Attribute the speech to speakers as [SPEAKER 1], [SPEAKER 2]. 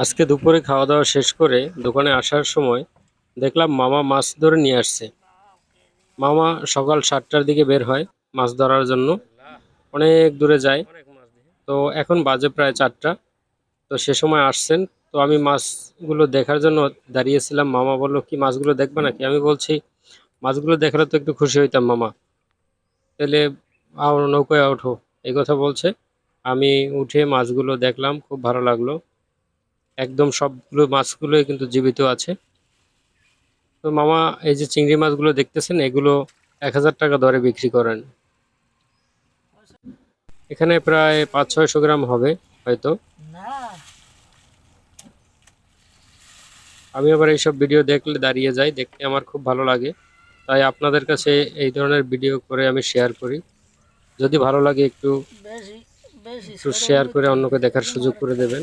[SPEAKER 1] আজকে দুপুরে খাওয়া দাওয়া শেষ করে দোকানে আসার সময় দেখলাম মামা মাছ ধরে নিয়ে আসছে। মামা সকাল সাতটার দিকে বের হয় মাছ ধরার জন্য। অনেক দূরে যায়। তো এখন বাজে প্রায় চারটা। তো সে সময় আসছেন। তো আমি মাছগুলো দেখার জন্য দাঁড়িয়েছিলাম। মামা বলল, কি মাছগুলো দেখবে নাকি? আমি বলছি, মাছগুলো দেখালে তো একটু খুশি হইতাম মামা। তাহলে আও নৌকায় ওঠো। এই কথা বলছে। আমি উঠে মাছগুলো দেখলাম, খুব ভালো লাগল। একদম সবগুলো মাছগুলোই কিন্তু জীবিত আছে। তো মামা এই যে চিংড়ি মাছগুলো দেখতেছেন এগুলো এক হাজার টাকা দরে বিক্রি করেন। এখানে প্রায় পাঁচ ছয়শো গ্রাম হবে হয়তো। আমি আবার এইসব ভিডিও দেখলে দাঁড়িয়ে যাই দেখতে আমার খুব ভালো লাগে। তাই আপনাদের কাছে এই ধরনের ভিডিও করে আমি শেয়ার করি। যদি ভালো লাগে একটু একটু শেয়ার করে অন্যকে দেখার সুযোগ করে দেবেন।